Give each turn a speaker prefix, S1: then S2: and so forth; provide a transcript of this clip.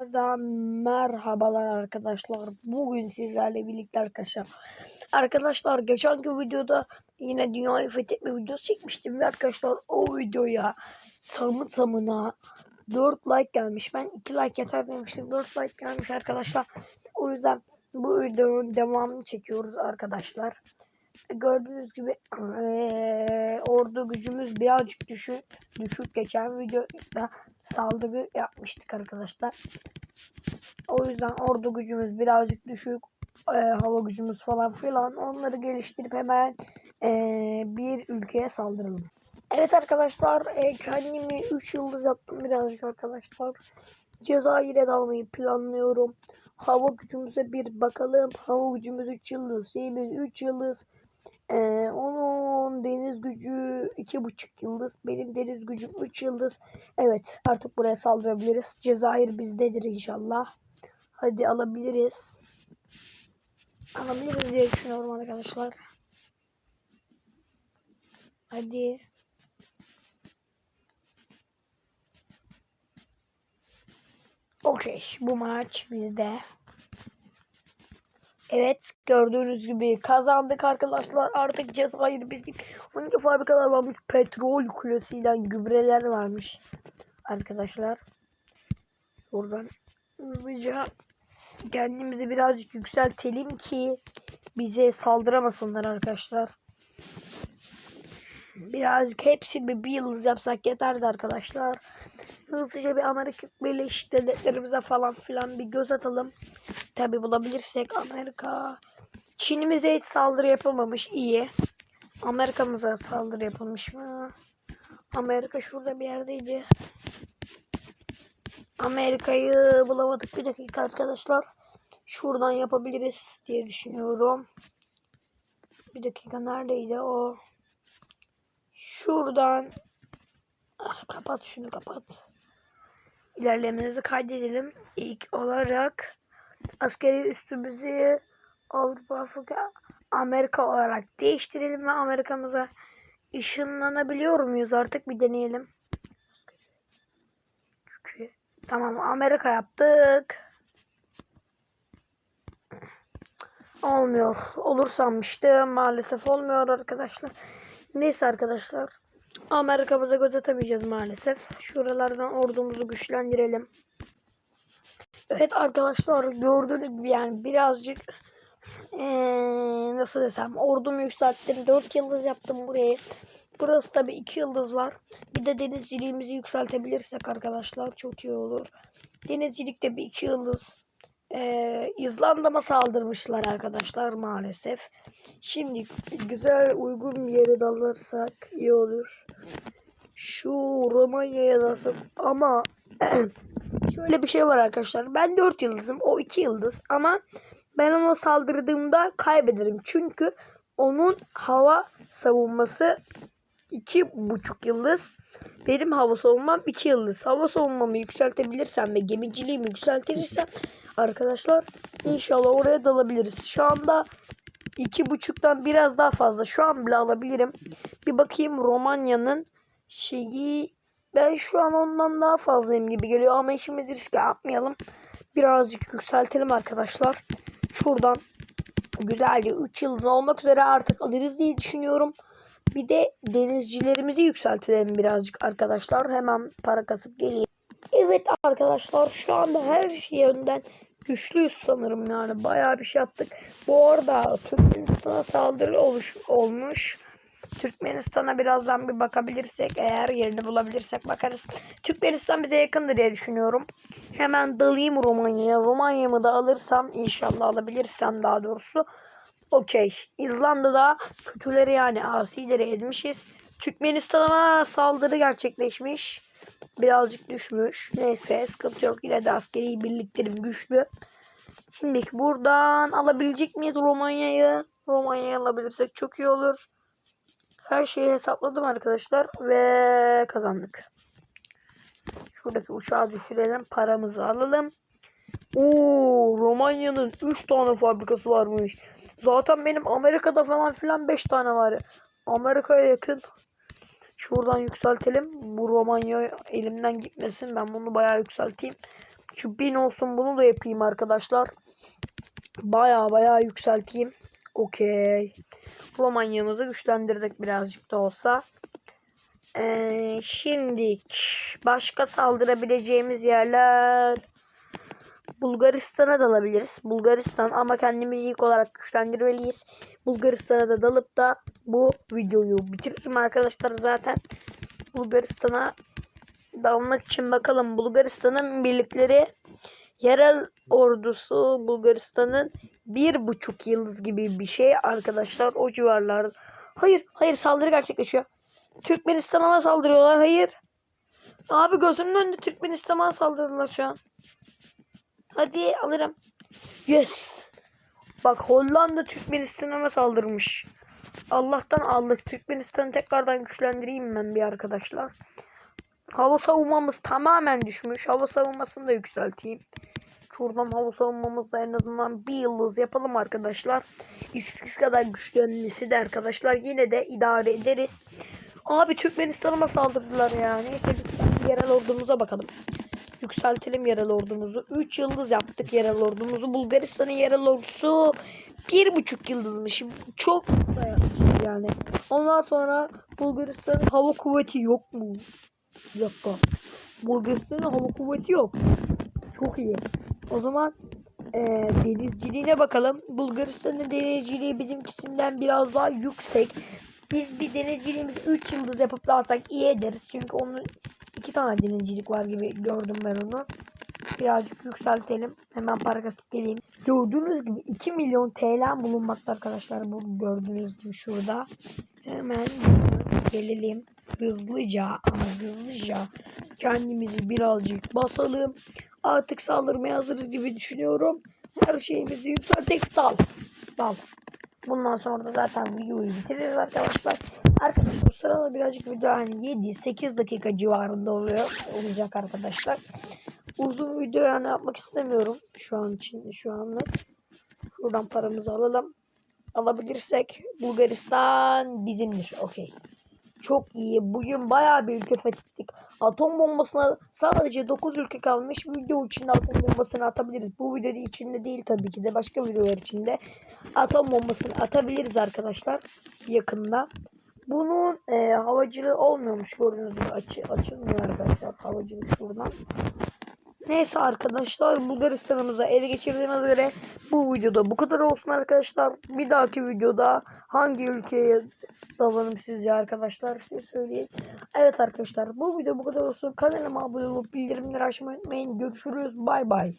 S1: Da merhabalar arkadaşlar. Bugün sizlerle birlikte arkadaşlar. Arkadaşlar geçenki videoda yine dünyayı fethetme videosu çekmiştim ve arkadaşlar o videoya tamı tamına 4 like gelmiş. Ben 2 like yeter demiştim. 4 like gelmiş arkadaşlar. O yüzden bu videonun devamını çekiyoruz arkadaşlar. Gördüğünüz gibi eee, ordu gücümüz birazcık düşük, düşük geçen videoda saldırı yapmıştık arkadaşlar. O yüzden ordu gücümüz birazcık düşük. eee, hava gücümüz falan filan onları geliştirip hemen eee, bir ülkeye saldıralım. Evet arkadaşlar eee, kendimi 3 yıldız yaptım birazcık arkadaşlar. Cezayir'e dalmayı planlıyorum. Hava gücümüze bir bakalım. Hava gücümüz 3 yıldız. Şeyimiz 3 yıldız. Ee, deniz gücü iki buçuk yıldız. Benim deniz gücüm 3 yıldız. Evet artık buraya saldırabiliriz. Cezayir bizdedir inşallah. Hadi alabiliriz. Alabiliriz diye düşünüyorum arkadaşlar. Hadi. Okey. Bu maç bizde. Evet gördüğünüz gibi kazandık arkadaşlar. Artık Cezayir bizim 12 fabrikalar varmış. Petrol kulesiyle gübreler varmış. Arkadaşlar. Buradan hızlıca kendimizi birazcık yükseltelim ki bize saldıramasınlar arkadaşlar. Birazcık hepsini bir yıldız yapsak yeterdi arkadaşlar. Hızlıca bir Amerika Birleşik Devletlerimize falan filan bir göz atalım. Tabi bulabilirsek Amerika. Çin'imize hiç saldırı yapılmamış iyi. Amerika'mıza saldırı yapılmış mı? Amerika şurada bir yerdeydi. Amerika'yı bulamadık bir dakika arkadaşlar. Şuradan yapabiliriz diye düşünüyorum. Bir dakika neredeydi o? Şuradan ah, kapat şunu kapat. İlerlemenizi kaydedelim. İlk olarak askeri üstümüzü Avrupa, Afrika, Amerika olarak değiştirelim ve Amerika'mıza ışınlanabiliyor muyuz artık bir deneyelim. Çünkü tamam Amerika yaptık. Olmuyor. Olur sanmıştım. Maalesef olmuyor arkadaşlar. Neyse arkadaşlar. Amerika'mıza göz atamayacağız maalesef. Şuralardan ordumuzu güçlendirelim. Evet arkadaşlar gördüğünüz gibi yani birazcık ee, nasıl desem ordumu yükselttim. 4 yıldız yaptım buraya. Burası tabi 2 yıldız var. Bir de denizciliğimizi yükseltebilirsek arkadaşlar çok iyi olur. Denizcilikte bir 2 yıldız. Ee, İzlanda'ma saldırmışlar arkadaşlar maalesef. Şimdi güzel uygun bir yere dalırsak iyi olur. Şu Romanya'ya dalsak ama şöyle bir şey var arkadaşlar. Ben 4 yıldızım. O 2 yıldız. Ama ben ona saldırdığımda kaybederim. Çünkü onun hava savunması 2,5 yıldız. Benim hava savunmam 2 yıldız. Hava savunmamı yükseltebilirsem ve gemiciliğimi yükseltirsem arkadaşlar inşallah oraya dalabiliriz. Şu anda 2,5'tan biraz daha fazla. Şu an bile alabilirim. Bir bakayım Romanya'nın şeyi ben şu an ondan daha fazlayım gibi geliyor ama işimizi riske atmayalım. Birazcık yükseltelim arkadaşlar. Şuradan güzelce 3 yıldız olmak üzere artık alırız diye düşünüyorum. Bir de denizcilerimizi yükseltelim birazcık arkadaşlar. Hemen para kasıp geleyim. Evet arkadaşlar şu anda her yönden güçlüyüz sanırım yani. Bayağı bir şey yaptık. Bu arada Türkmenistan'a saldırı oluş, olmuş. Türkmenistan'a birazdan bir bakabilirsek eğer yerini bulabilirsek bakarız. Türkmenistan bize yakındır diye düşünüyorum. Hemen dalayım Romanya'ya. Romanya'mı da alırsam inşallah alabilirsem daha doğrusu. Okey. İzlanda'da kötüleri yani asileri edmişiz. Türkmenistan'a saldırı gerçekleşmiş. Birazcık düşmüş. Neyse sıkıntı yok. Yine de askeri birliklerim güçlü. Şimdi buradan alabilecek miyiz Romanya'yı? Romanya'yı alabilirsek çok iyi olur. Her şeyi hesapladım arkadaşlar ve kazandık. Şuradaki uçağı düşürelim. Paramızı alalım. Oo, Romanya'nın 3 tane fabrikası varmış. Zaten benim Amerika'da falan filan 5 tane var. Amerika'ya yakın. Şuradan yükseltelim. Bu Romanya elimden gitmesin. Ben bunu bayağı yükselteyim. Şu bin olsun bunu da yapayım arkadaşlar. Baya baya yükselteyim. Okey. Romanya'mızı güçlendirdik birazcık da olsa. Ee, şimdi başka saldırabileceğimiz yerler Bulgaristan'a dalabiliriz. Bulgaristan ama kendimizi ilk olarak güçlendirmeliyiz. Bulgaristan'a da dalıp da bu videoyu bitiririm arkadaşlar zaten. Bulgaristan'a dalmak için bakalım. Bulgaristan'ın birlikleri yerel ordusu Bulgaristan'ın bir buçuk yıldız gibi bir şey arkadaşlar o civarlar. Hayır hayır saldırı gerçekleşiyor. Türkmenistan'a saldırıyorlar hayır. Abi gözümün önünde Türkmenistan'a saldırdılar şu an. Hadi alırım. Yes. Bak Hollanda Türkmenistan'a saldırmış. Allah'tan aldık. Türkmenistan'ı tekrardan güçlendireyim ben bir arkadaşlar. Hava savunmamız tamamen düşmüş. Hava savunmasını da yükselteyim. Şuradan hava savunmamızda en azından bir yıldız yapalım arkadaşlar. Eskisi kadar güçlenmesi de arkadaşlar yine de idare ederiz. Abi Türkmenistan'a saldırdılar ya. Neyse yerel ordumuza bakalım. Yükseltelim yerel ordumuzu. 3 yıldız yaptık yerel ordumuzu. Bulgaristan'ın yerel ordusu bir buçuk yıldızmış. Çok da yani. Ondan sonra Bulgaristan'ın hava kuvveti yok mu? Bir. Bulgaristan'ın hava kuvveti yok. Çok iyi. O zaman eee denizciliğine bakalım. Bulgaristan'ın denizciliği bizimkisinden biraz daha yüksek. Biz bir denizciliğimizi 3 yıldız yapıp alsak iyi ederiz. Çünkü onun iki tane denizcilik var gibi gördüm ben onu. Birazcık yükseltelim. Hemen para kasıp geleyim. Gördüğünüz gibi 2 milyon TL bulunmakta arkadaşlar. Bu gördüğünüz gibi şurada. Hemen gelelim. Hızlıca ama hızlıca kendimizi birazcık basalım. Artık saldırmaya hazırız gibi düşünüyorum. Her şeyimizi yükseltek dal. Dal. Bundan sonra da zaten videoyu bitiririz arkadaşlar. Arkadaşlar bu sırada birazcık video hani 7-8 dakika civarında oluyor. Olacak arkadaşlar. Uzun video yani yapmak istemiyorum. Şu an için şu anlık. Şuradan paramızı alalım. Alabilirsek Bulgaristan bizimdir. Okey. Çok iyi. Bugün bayağı bir ülke fethettik. Atom bombasına sadece 9 ülke kalmış. Video içinde atom bombasını atabiliriz. Bu video içinde değil tabii ki de başka videolar içinde. Atom bombasını atabiliriz arkadaşlar. Yakında. Bunun e, havacılığı olmuyormuş gördüğünüz gibi açı, açılmıyor arkadaşlar havacılık şuradan. Neyse arkadaşlar Bulgaristan'ımıza ele geçirdiğimiz göre bu videoda bu kadar olsun arkadaşlar. Bir dahaki videoda hangi ülkeye dalalım sizce arkadaşlar size söyleyin. Evet arkadaşlar bu video bu kadar olsun. Kanalıma abone olup bildirimleri açmayı unutmayın. Görüşürüz. Bay bay.